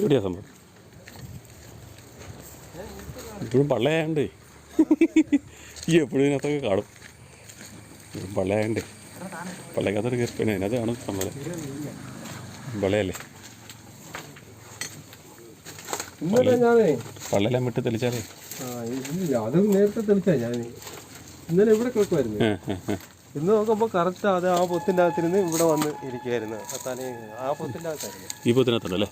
എവിടെയാ സംഭവം. ഇപ്പോഴും പള്ളയായണ്ട്. ഈ എപ്പോഴും ഇതിനകത്തൊക്കെ കാണും. ഇപ്പോഴും പള്ളയ്ക്കകത്തൊരു പിന്നെ അതിനകത്ത് കാണും സംഭവം. പള്ളയല്ലേ? പള്ളയെല്ലാം വിട്ട് തെളിച്ചാലേ? അത് നേരത്തെ തെളിച്ചാ ഞാൻ ഇന്നലെ ഇവിടെ കിടക്കുമായിരുന്നു. ഇന്ന് നോക്കുമ്പോൾ കറക്റ്റ് അത് ആ പൊത്തിന്റെ അകത്തിരുന്ന് ഇവിടെ വന്ന് ഇരിക്കുമായിരുന്നു ആ തലേ ആ പൊത്തിന്റെ അകത്തായിരുന്നു. ഈ പൊത്തിനകത്തുണ്ടല്ലേ?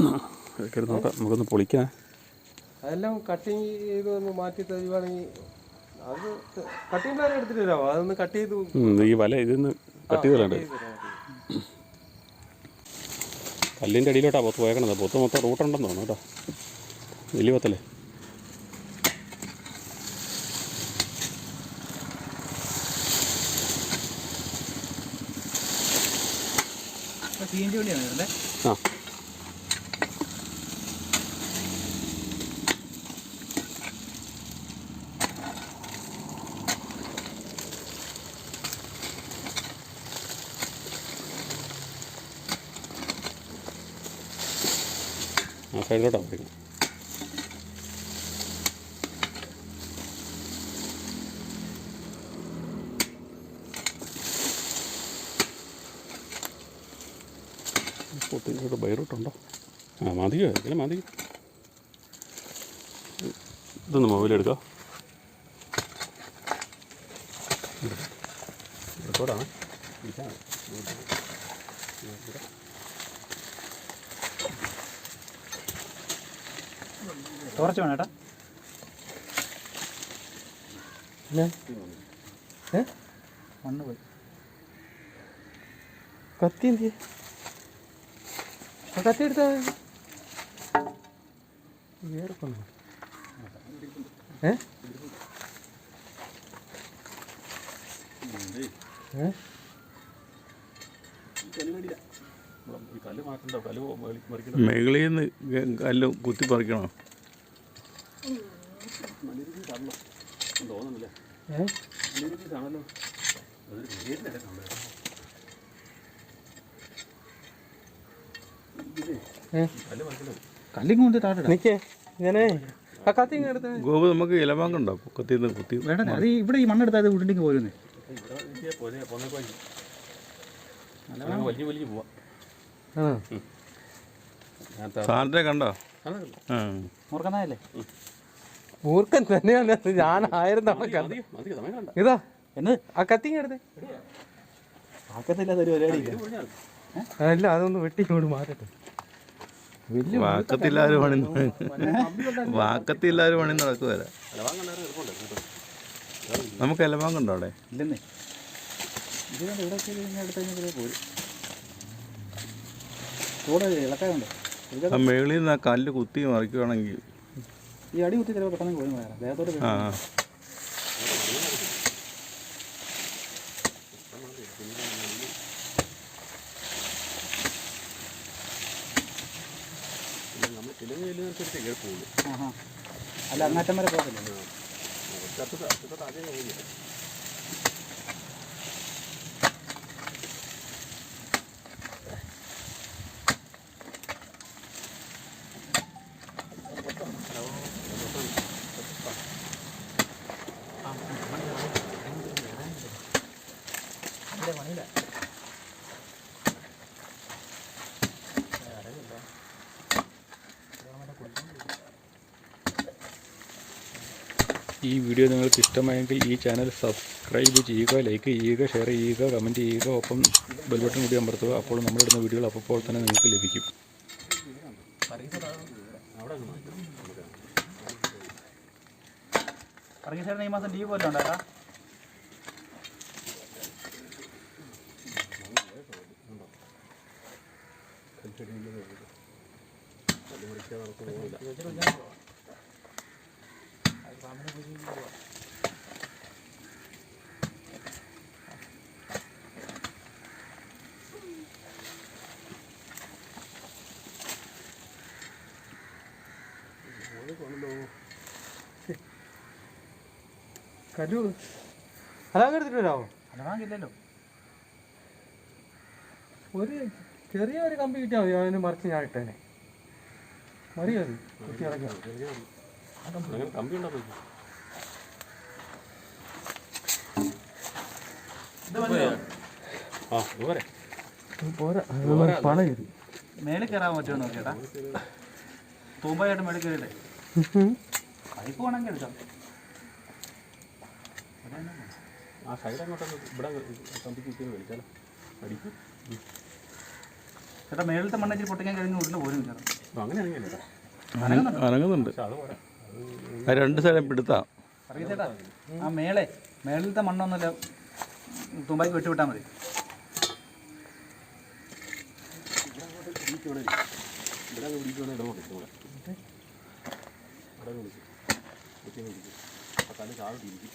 നോക്കാം. നമുക്കൊന്ന് പൊളിക്കാം അതെല്ലാം കട്ടിങ് ചെയ്ത് ഒന്ന് മാറ്റി തരുവാണെങ്കിൽ അത് കട്ടിങ് പ്ലാൻ എടുത്തിട്ട് വരാമോ അതൊന്ന് കട്ട് ചെയ്ത് ഈ വല ഇതൊന്ന് കട്ട് ചെയ്ത് തരാം. കല്ലിന്റെ അടിയിലോട്ടാ പൊത്ത് പോയേക്കണത്. പൊത്ത് മൊത്തം റൂട്ടുണ്ടെന്ന് തോന്നുന്നു കേട്ടോ. വലിയ പൊത്തല്ലേ? ആ. ആ സൈഡിലോട്ടാണ് പോയിരിക്കുന്നത് പൊട്ടിച്ചിട്ട് ബൈറൂട്ടുണ്ടോ ആ മതിയോ ഇതിൽ മതി ഇതൊന്ന് മൊബൈലെടുക്കാം റെക്കോർഡാണ് റെക്കോർഡാണ് ടോർച്ച് വേണം ഏട്ടാ? മണ്ണ് പോയി. കത്തി എന്ത് കത്തി എടുത്ത. വേറെ? ഏ? മേളിൽ നിന്ന് കല്ല് കുത്തി പറിക്കണോ തോന്നുന്നില്ലേ? ആണല്ലോ ഏ? കല്ലിങ് കൊണ്ട് താഴെ നിക്കേ ആ കത്തി എടുത്ത. ഗോപു നമുക്ക് ഇലവാങ്കുണ്ടോ നിന്ന് കുത്തി. വേണ്ട അത് ഇവിടെ ഈ മണ്ണെടുത്താൽ അത് ഉരുണ്ടെങ്കിൽ പോരുന്നേ. സാറിനെ കണ്ടോ? മുറുക്കനായല്ലേ? മൂർഖൻ തന്നെയാണ്. ഞാൻ ആയിരം തവണ മതി സമയം കണ്ട. ഇതാ. എന്ന്? ആ കത്തി എടുത്തേ. ആക്കത്തില്ലാത്ത ഒരു പരിപാടി അല്ല അതൊന്ന് വെട്ടി ഇങ്ങോട്ട് മാറ്റട്ടെ. വലിയ വാക്കത്തില്ലാരും പണി വാക്കത്തില്ലാരും പണി നടക്കുവല്ല? നമുക്ക് ഇലവാങ്കുണ്ടോ അവിടെ? ഇല്ലെന്നേ. മേളിൽ നിന്ന് ആ കല്ല് കുത്തി മറിക്കുവാണെങ്കിൽ ഈ അടി കുത്തി ചിലപ്പോൾ പെട്ടെന്ന് പോയി പറയാം ദേഹത്തോട്ട് ആ. ആ. നമ്മൾ ആഹാ അല്ല അങ്ങാറ്റം വരെ പോകത്തില്ല ഈ വീഡിയോ നിങ്ങൾക്ക് ഇഷ്ടമായെങ്കിൽ ഈ ചാനൽ സബ്സ്ക്രൈബ് ചെയ്യുക ലൈക്ക് ചെയ്യുക ഷെയർ ചെയ്യുക കമന്റ് ചെയ്യുക ഒപ്പം ബെൽബട്ടൺ കൂടി അമർത്തുക. അപ്പോൾ നമ്മളിടുന്ന വീഡിയോകൾ അപ്പോൾ തന്നെ നിങ്ങൾക്ക് ലഭിക്കും. ഈ മാസം ലീവ് വല്ലതും ഉണ്ടാകാം കല്ലു അതങ്ങ് എടുത്തിട്ട് വരാമോ അലവാങ്കില്ലല്ലോ ഒരു ചെറിയ ഒരു കമ്പി കിട്ടിയാൽ മതി അതിന് മറിച്ച് ഞാൻ ഇട്ടേനെ. കുത്തി അടയ്ക്കാം അങ്ങനെ കമ്പി ഉണ്ടോ ആ പോരാ പണ ഇത് മേളിൽ കയറാൻ പറ്റുമോ നോക്കിയേട്ടാ തൂമ്പായിട്ട് മേളിൽ കയറിയില്ലേ പൈപ്പ് വേണമെങ്കിൽ എടുക്കാം. ആ സൈഡ് അങ്ങോട്ടൊന്ന് ഇവിടെ കമ്പി കുത്തി വലിച്ചാലോ അടിക്കും. ചേട്ടാ മേളിലത്തെ മണ്ണിച്ചിരി പൊട്ടിക്കാൻ കഴിഞ്ഞ് ഉരുണ്ട് പോരും ചേട്ടാ. അങ്ങനെ അനങ്ങുന്നുണ്ട്? അത് പോരാ. രണ്ട് സ്ഥലം പിടുത്താം ആ മേളെ മേളിലത്തെ മണ്ണൊന്നുമില്ല. തുമ്പായിക്ക് വെട്ടി വിട്ടാൽ മതി. ഇവിടെ അങ്ങ് പിടിക്കുവാണെങ്കിൽ ഇടം കൊടുക്കും ഇവിടെ ഇവിടെ അങ്ങ് പിടിക്കും കുത്തി അങ്ങ് പിടിക്കും അപ്പോൾ തല ചാവ് തിരിക്കും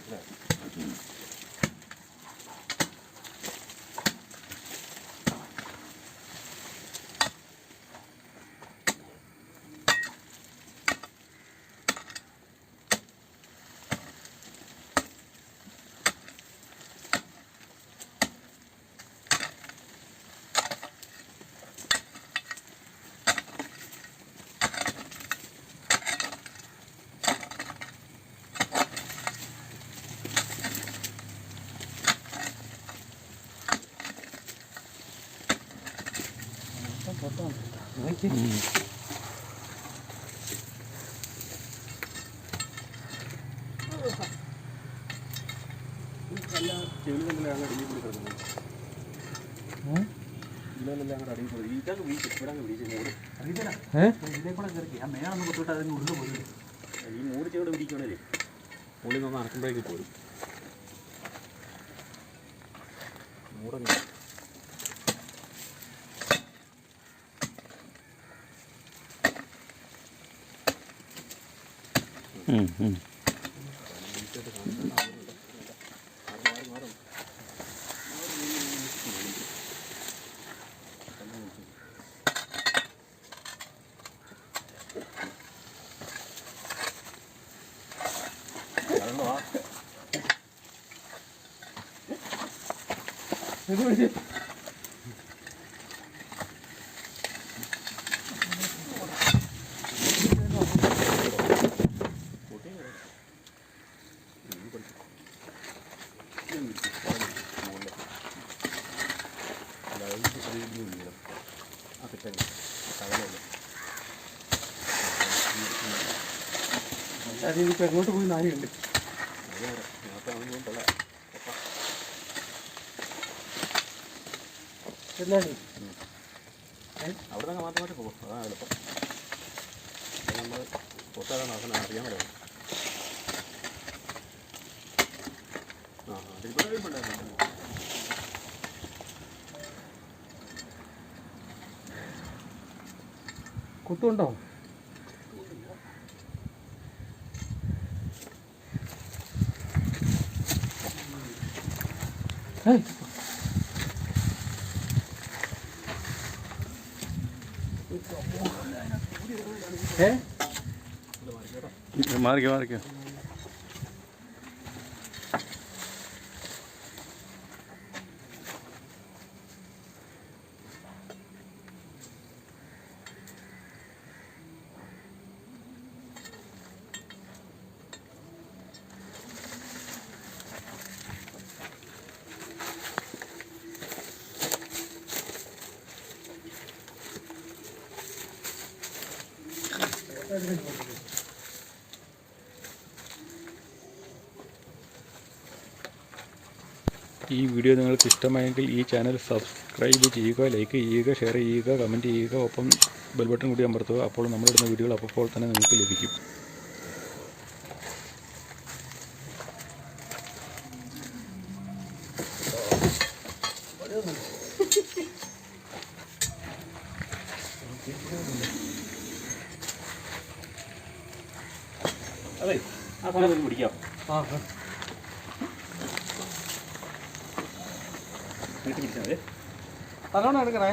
അല്ലേ ചെവിലെല്ലാം അങ്ങ് അടിയിൽ കൂടി കിടക്കുന്നു ഇല്ലെല്ലാം അങ്ങോട്ട് അടിയിൽ കൂടി ഇതൊക്കെ വീഴ്ച ഇവിടെ അങ്ങ് വീഴ്ച മൂട് അറിയത്തേട്ടാ ഏഹ് ഇതിലേ കൂടെ കയറി ആ മേളൊന്ന് കൊത്തിവിട്ട് അതിന് പോരും ഈ മൂടി നിന്ന് നടക്കുമ്പോഴേക്ക് പോരും മൂടങ്ങ് ഇത് പിടിച്ച് അതിനിപ്പോൾ എങ്ങോട്ട് പോയി നാരിയുണ്ട് എന്താണ് അവിടെ നിന്ന് മാത്രമായിട്ട് പോകും. അതാണ് എളുപ്പം. നമ്മൾ അറിയാൻ ആ കുത്തുണ്ടോ? Ay. ¿Eh? Marque, marque. ഈ വീഡിയോ നിങ്ങൾക്ക് ഇഷ്ടമായെങ്കിൽ ഈ ചാനൽ സബ്സ്ക്രൈബ് ചെയ്യുക ലൈക്ക് ചെയ്യുക ഷെയർ ചെയ്യുക കമന്റ് ചെയ്യുക ഒപ്പം ബെൽബട്ടൺ കൂടി അമർത്തുക. അപ്പോൾ നമ്മളിടുന്ന വീഡിയോകൾ അപ്പോൾ തന്നെ നിങ്ങൾക്ക് ലഭിക്കും. പിടിക്കാം എടുക്കണേ.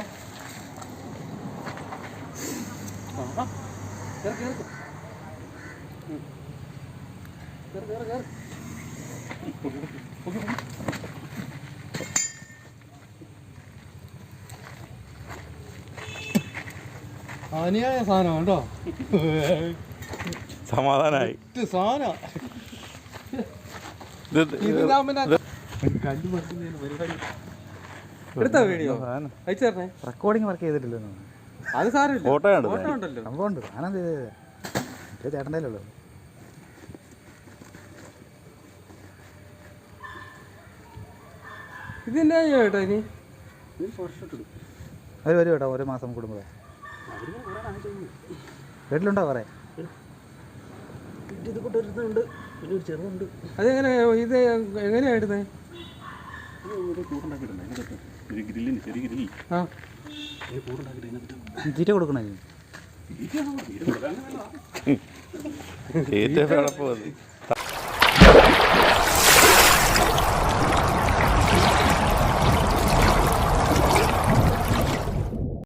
അനിയായ സാധനം കേട്ടോ സമാധാനമായി സാധനം. റെക്കോർഡിങ് വർക്ക് ചെയ്തിട്ടില്ല അത് സാരമില്ല. ഫോട്ടോ ഉണ്ടല്ലോ. സംഭവം ഉണ്ട് ഞാനത് ചേട്ടന്റെ ഉള്ളൂ. ഇത് എന്നാ ചേട്ടാ ഇനി? അവർ വരും കേട്ടോ ഒരു മാസം കൂടുമ്പോൾ വീട്ടിലുണ്ടോ കുറേ? ഇത് കൊണ്ടുവരുന്നുണ്ട്. പിന്നെ ഒരു ചെറുതുണ്ട്. അതെങ്ങനെ ഇത് എങ്ങനെയാ ഇടുന്നത് തീറ്റ കൊടുക്കണേ? തീറ്റ